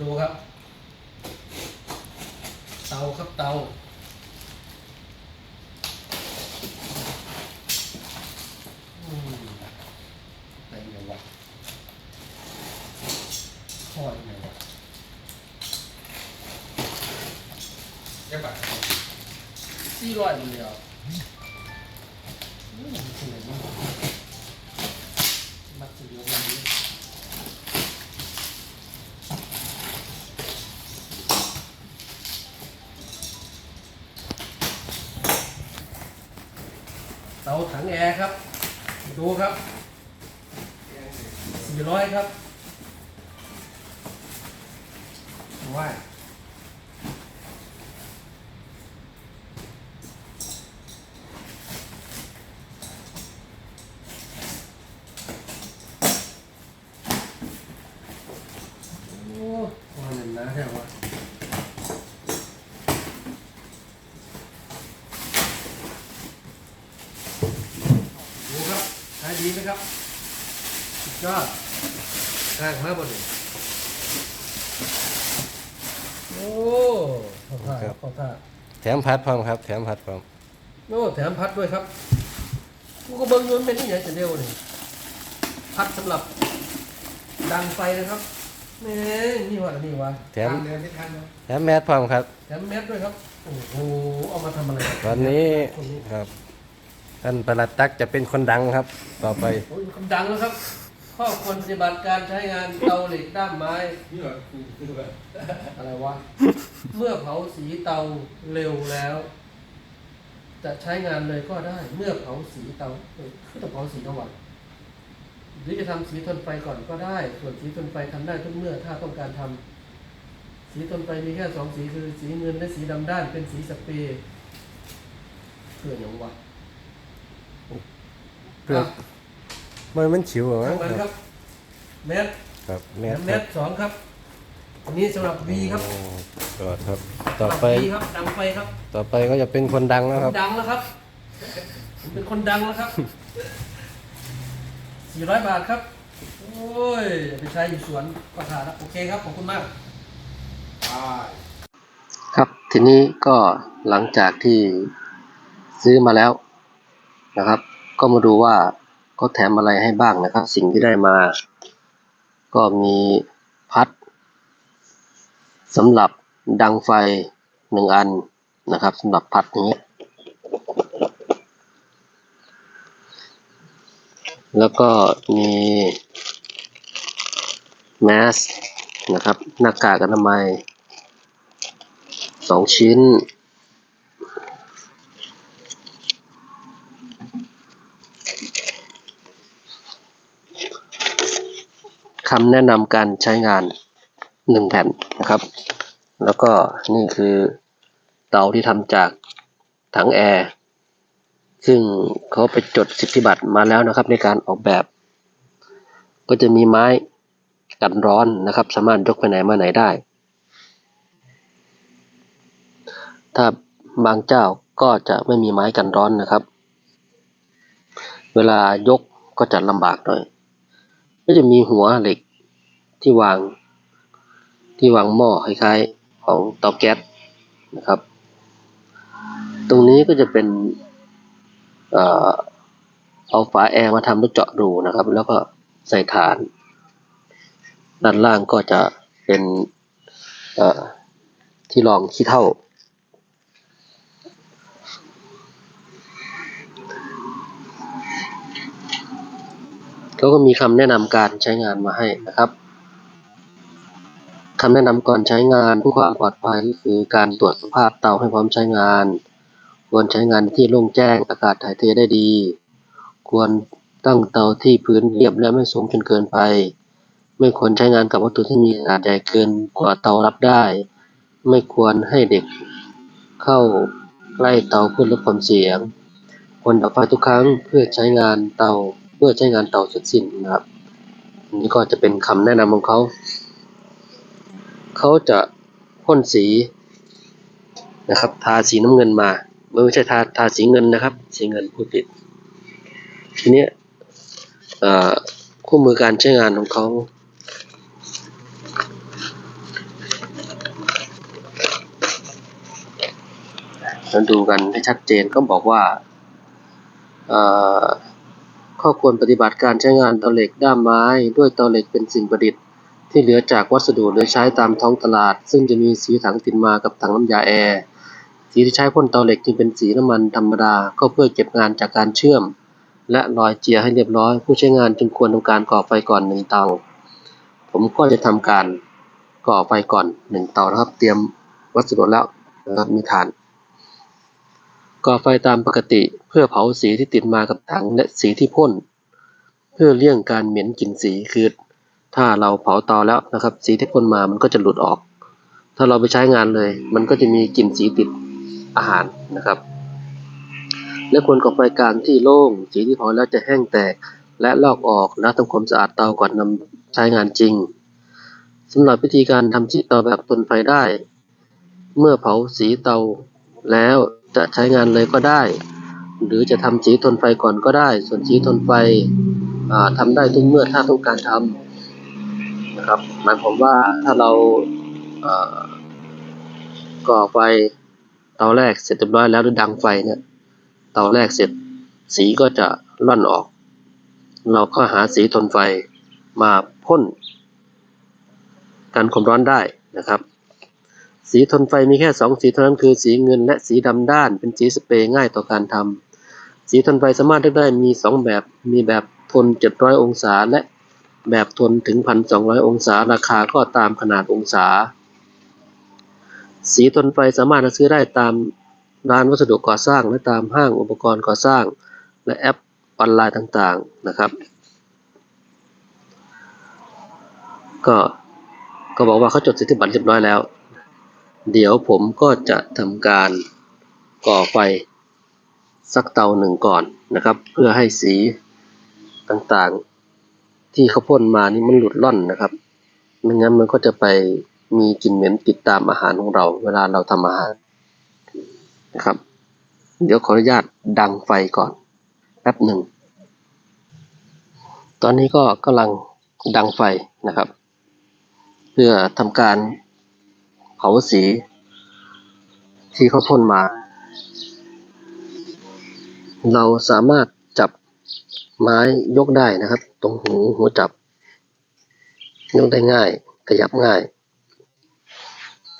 ดูครับ เตาครับเตาอืมไปไหนวะทอดยังไงวะ แค่บาท สี่ร้อยเดียวอืมสวยมากมัดสีเหลืองแบบนี้ เตาถังแอร์ครับ ดูครับสี่ร้อยครับว้าย โอ้ว่าเงินนะใช่ไหมดูครับขายดีไหมครับสุด ยอดข้างมากบนนี้โอ้ขอบท่าขอบท่าแถมพัดพร้อมครับ แถมพัดพร้อมโอ้แถมพัดด้วยครับ กูก็เบิ้งยนต์เป็นที่ไหนจะเร็วเลยพัดสำหรับดังไฟนะครับแหม่นี่ว่านี่วะแถมทำเดือนไม่ทันเนาะแถมแมสพร้อมครับ แถมแมสด้วยครับ โอ้โห เอามาทำอะไรวันนี้ครับ ท่านประหลัดตักจะเป็นคนดังครับ ต่อไป โอ้ยคำดังแล้วครับ ข้อควรปฏิบัติการใช้งานเตาเหล็กด้ามไม้ นี่เหรอคือคือแบบอะไรวะ เมื่อเผาสีเตาเร็วแล้ว จะใช้งานเลยก็ได้ เมื่อเผาสีเตาเอ้ยคือต้องเผาสีเท่าไหร่หรือจะทำสีทนไฟก่อนก็ได้ ส่วนสีทนไฟทำได้ทุกเมื่อถ้าต้องการทำสีทนไฟมีแค่สองสีคือสีเงินและสีดำด้านเป็นสีสเปรย์เพื่ออย่างวะเพื่อ มันมันฉิวเหรอทางคนั้นครัรับบแมสครับแมแมสสสองครับอันนี้สำหรับ V ครับโอ้ก็ครับ ต่อไป สำหรับ V ครับดังไฟครับต่อไปก็จะเป็นคนดังผแล้วครับมดังแล้วครับผมเป็นคนดังแล้วครับ 400 บาทครับ โอ้ยอย่าไปใช้อยู่สวนก็ทาแล้วโอเคครับ ขอบคุณมากอ่าครับทีนี้ก็หลังจากที่ซื้อมาแล้วนะครับ ก็มาดูว่า เขาแถมอะไรให้บ้างนะครับ สิ่งที่ได้มา ก็มีพัดสำหรับดังไฟหนึ่งอันนะครับสำหรับพัดอย่างนี้ แล้วก็มีแมสนะครับ หน้ากากอนามัยสองชิ้น คำแนะนำการใช้งานหนึ่งแผ่นนะครับ แล้วก็นี่คือเตาที่ทำจากถังแอร์ ซึ่งเขาไปจดสิทธิบัตรมาแล้วนะครับ ในการออกแบบ ก็จะมีไม้กันร้อนนะครับ สามารถยกไปไหนมาไหนได้ ถ้าบางเจ้าก็จะไม่มีไม้กันร้อนนะครับ เวลายกก็จะลำบากหน่อย ก็จะมีหัวเหล็กที่วาง ที่วางหม้อคล้ายๆของเตาแก๊สนะครับ ตรงนี้ก็จะเป็นเอาฝาแอร์มาทำแล้วเจาะรูนะครับ แล้วก็ใส่ฐาน ด้านล่างก็จะเป็นที่รองขี้เท่า เขาก็มีคำแนะนำการใช้งานมาให้นะครับคำแนะนำก่อนใช้งานเพื่อความปลอดภัยก็คือการตรวจสภาพเตาให้พร้อมใช้งาน ควรใช้งานในที่โล่งแจ้งอากาศถ่ายเทได้ดี ควรตั้งเตาที่พื้นเรียบและไม่สูงจนเกินไป ไม่ควรใช้งานกับวัตถุที่มีขนาดใหญ่เกินกว่าเตารับได้ ไม่ควรให้เด็กเข้าใกล้เตาเพื่อลดความเสี่ยงควรดับไฟทุกครั้งเพื่อใช้งานเตา เพื่อใช้งานเตาเสร็จสิ้นนะครับอันนี้ก็จะเป็นคำแนะนำของเขา เขาจะพ่นสีนะครับ ทาสีน้ำเงินมา ไม่ใช่ทาทาสีเงินนะครับ สีเงินผู้ติด ทีนี้คู่มือการใช้งานของเขาเราดูกันให้ชัดเจนก็บอกว่า ข้อควรปฏิบัติการใช้งานเตาเหล็กด้ามไม้ด้วยเตาเหล็กเป็นสิ่งประดิษฐ์ ที่เหลือจากวัสดุเหลือใช้ตามท้องตลาด ซึ่งจะมีสีถังติดมากับถังน้ำยาแอร์สีที่ใช้พ่นเตาเหล็กจึงเป็นสีน้ำมันธรรมดาก็เพื่อเก็บงานจากการเชื่อม และรอยเจียให้เรียบร้อย ผู้ใช้งานจึงควรทำการก่อไฟก่อนหนึ่งเตา ผมก็จะทำการก่อไฟก่อนหนึ่งเตานะครับ เตรียมวัสดุแล้วนะครับมีถ่าน ก่อไฟตามปกติเพื่อเผาสีที่ติดมากับถังและสีที่พ่น เพื่อเลี่ยงการเหม็นกลิ่นสีคือ ถ้าเราเผาเตาแล้วนะครับ สีที่พ่นมามันก็จะหลุดออก ถ้าเราไปใช้งานเลย มันก็จะมีกลิ่นสีติดอาหารนะครับ และควรก่อไฟกลางที่โล่ง สีที่เผาแล้วจะแห้งแตกและลอกออกแล้วทำความสะอาดเตาก่อนนำใช้งานจริงสำหรับวิธีการทำสีเตาแบบทนไฟได้ เมื่อเผาสีเตาแล้ว จะใช้งานเลยก็ได้ หรือจะทำสีทนไฟก่อนก็ได้ ส่วนสีทนไฟอ่าทำได้ทุกเมื่อถ้าต้องการทำนะครับหมายความว่าถ้าเราก่อไฟเตาแรกเสร็จเรียบร้อยแล้วหรือดังไฟเนี่ยเตาแรกเสร็จสีก็จะล่อนออก เราก็หาสีทนไฟมาพ่นกันความร้อนได้นะครับ สีทนไฟมีแค่สองสีเท่านั้นคือสีเงินและสีดำด้าน เป็นสีสเปรย์ง่ายต่อการทำสีทนไฟสามารถเลือกได้มีสองแบบ มีแบบทน 700 องศา และแบบทนถึง 1,200 องศา ราคาก็ตามขนาดองศา สีทนไฟสามารถซื้อได้ตามร้านวัสดุก่อสร้าง และตามห้างอุปกรณ์ก่อสร้าง และแอปออนไลน์ต่างๆนะครับ ก็ก็บอกว่าเขาจดสิทธิบัตรเรียบร้อยแล้ว เดี๋ยวผมก็จะทำการก่อไฟสักเตาหนึ่งก่อนนะครับ เพื่อให้สีต่างๆ ที่เขาพ่นมานี่มันหลุดล่อนนะครับไม่งั้นมันก็จะไปมีกลิ่นเหม็นติดตามอาหารของเรา เวลาเราทำอาหารนะครับ เดี๋ยวขออนุญาตดังไฟก่อนแป๊บหนึ่ง ตอนนี้ก็กำลังดังไฟนะครับ เพื่อทำการ เผาสี ที่เขาพ่นมา เราสามารถจับไม้ยกได้นะครับ ตรงหูหัวจับ ยกได้ง่ายขยับง่าย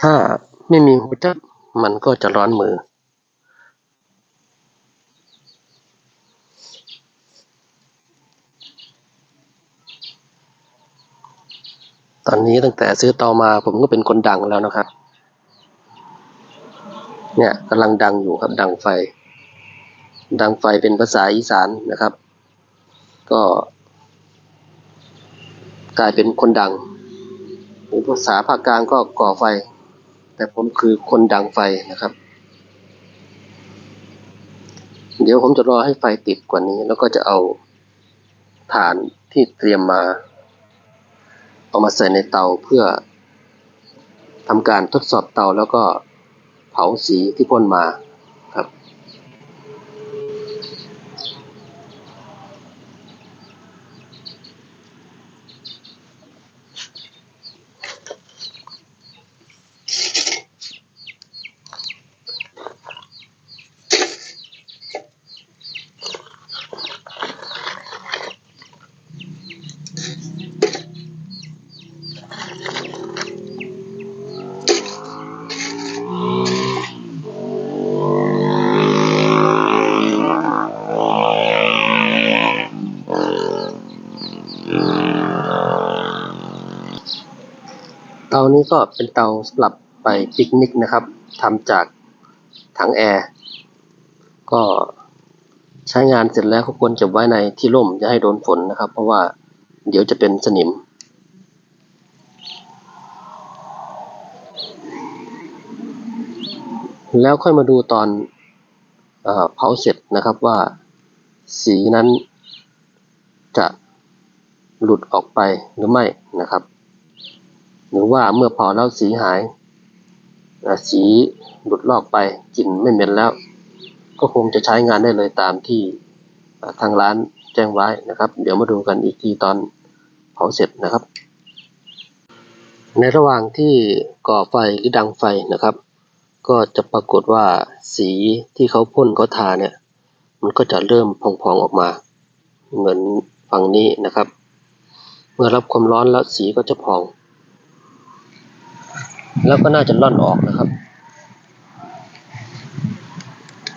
ถ้าไม่มีหัวจับมันก็จะร้อนมือ อนนี้ตั้งแต่ซื้อเตามาผมก็เป็นคนดังแล้วนะครับ เนี่ยกำลังดังอยู่ครับดังไฟ ดังไฟเป็นภาษาอีสานนะครับ ก็ กลายเป็นคนดังหรือภาษาภาคกลางก็ก่อไฟ แต่ผมคือคนดังไฟนะครับ เดี๋ยวผมจะรอให้ไฟติดกว่านี้ แล้วก็จะเอาฐานที่เตรียมมา เอามาใส่ในเตาเพื่อทำการทดสอบเตาแล้วก็เผาสีที่พ่นมาครับ เตานี้ก็เป็นเตาสำหรับไปปิกนิกนะครับทำจากถังแอร์ ก็ใช้งานเสร็จแล้วก็ควรจะไว้ในที่ร่มอย่าให้โดนฝนนะครับ เพราะว่าเดี๋ยวจะเป็นสนิม แล้วค่อยมาดูตอนเผาเสร็จนะครับว่าสีนั้นจะหลุดออกไปหรือไม่นะครับ หรือว่าเมื่อเผาแล้วสีหาย สีหลุดลอกไปกลิ่นไม่เหม็นแล้ว ก็คงจะใช้งานได้เลยตามที่ทางร้านแจ้งไว้นะครับ เดี๋ยวมาดูกันอีกทีตอนเผาเสร็จนะครับ ในระหว่างที่ก่อไฟหรือดังไฟนะครับ ก็จะปรากฏว่าสีที่เขาพ่นเขาทาเนี่ยมันก็จะเริ่มพองๆออกมา เหมือนฝั่งนี้นะครับ เมื่อรับความร้อนแล้วสีก็จะพอง แล้วก็น่าจะล่อนออกนะครับ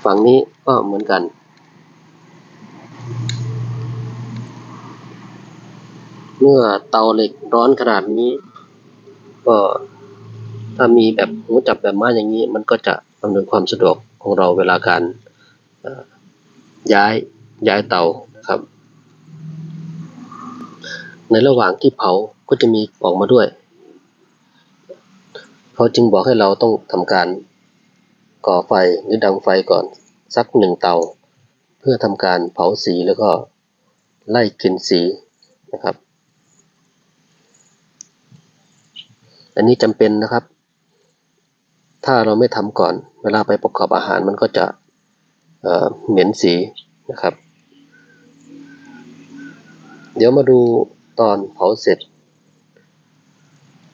ฝั่งนี้ก็เหมือนกัน เมื่อเตาเหล็กร้อนขนาดนี้ ก็ถ้ามีแบบหูจับแบบม้อย่างนี้ มันก็จะอำนวยความสะดวกของเราเวลาการย้ายย้ายเตาครับ ในระหว่างที่เผาก็จะมีออกมาด้วย เขาจึงบอกให้เราต้องทำการก่อไฟหรือดังไฟก่อนสักหนึ่งเตา เพื่อทำการเผาสีแล้วก็ไล่กลิ่นสีนะครับ อันนี้จำเป็นนะครับ ถ้าเราไม่ทำก่อน เวลาไปประกอบอาหารมันก็จะเเหม็นสีนะครับ เดี๋ยวมาดูตอนเผาเสร็จ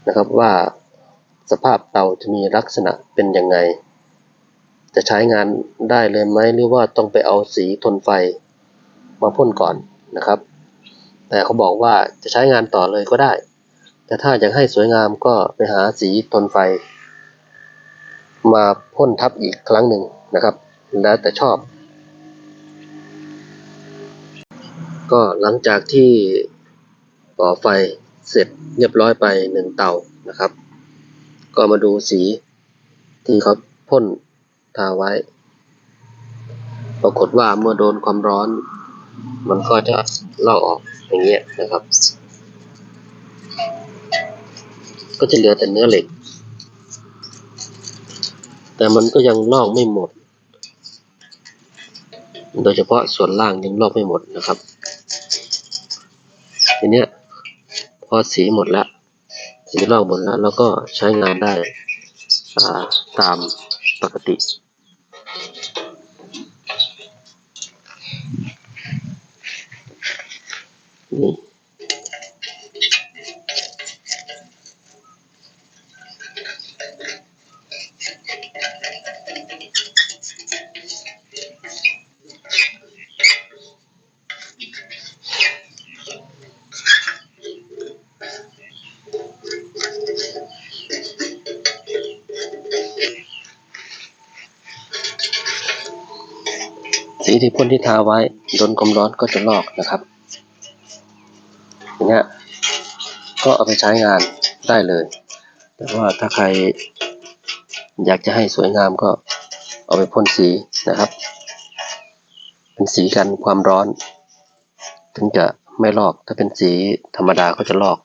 นะครับว่า สภาพเตาจะมีลักษณะเป็นยังไง จะใช้งานได้เลยไหมหรือว่าต้องไปเอาสีทนไฟมาพ่นก่อนนะครับ แต่เขาบอกว่าจะใช้งานต่อเลยก็ได้ แต่ถ้าอยากให้สวยงามก็ไปหาสีทนไฟ มาพ่นทับอีกครั้งหนึ่งนะครับ แล้วแต่ชอบ ก็หลังจากที่ก่อไฟเสร็จเรียบร้อยไปหนึ่งเตานะครับ ก็มาดูสีที่เขาพ่นทาไว้ ปรากฏว่าเมื่อโดนความร้อน มันก็จะลอกออกอย่างเงี้ยนะครับ ก็จะเหลือแต่เนื้อเหล็ก แต่มันก็ยังลอกไม่หมด โดยเฉพาะส่วนล่างยังลอกไม่หมดนะครับทีเนี้ยพอสีหมดแล้ว สีลอกหมดแล้ว แล้วก็ใช้งานได้ตามปกตินี่ ที่พ่นที่ทาไว้โดนความร้อนก็จะลอกนะครับอย่างเงี้ยก็เอาไปใช้งานได้เลย แต่ว่าถ้าใครอยากจะให้สวยงามก็เอาไปพ่นสีนะครับ เป็นสีกันความร้อน ถึงจะไม่ลอกถ้าเป็นสีธรรมดาก็จะลอก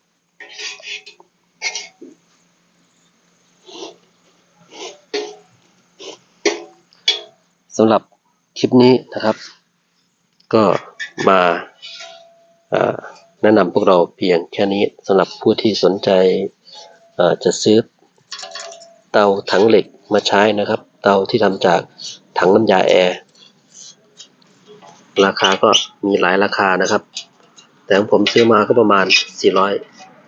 สำหรับ คลิปนี้นะครับ ก็มาแนะนำพวกเราเพียงแค่นี้สำหรับผู้ที่สนใจจะซื้อเตาถังเหล็กมาใช้นะครับ เตาที่ทำจากถังน้ำยาแอร์ราคาก็มีหลายราคานะครับ แต่ของผมซื้อมาก็ประมาณ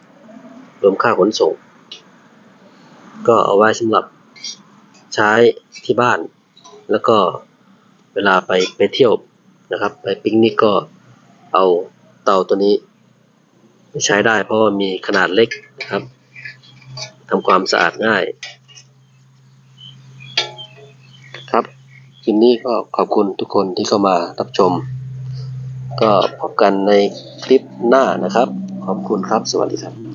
400 รวมค่าขนส่ง ก็เอาไว้สำหรับใช้ที่บ้านแล้วก็ เวลาไปไปเที่ยวนะครับ ไปปิกนิกก็เอาเตาตัวนี้ใช้ได้เพราะว่ามีขนาดเล็กนะครับทำความสะอาดง่าย ครับคลิปนี้ก็ขอบคุณทุกคนที่เข้ามารับชม ก็พบกันในคลิปหน้านะครับ ขอบคุณครับ สวัสดีครับ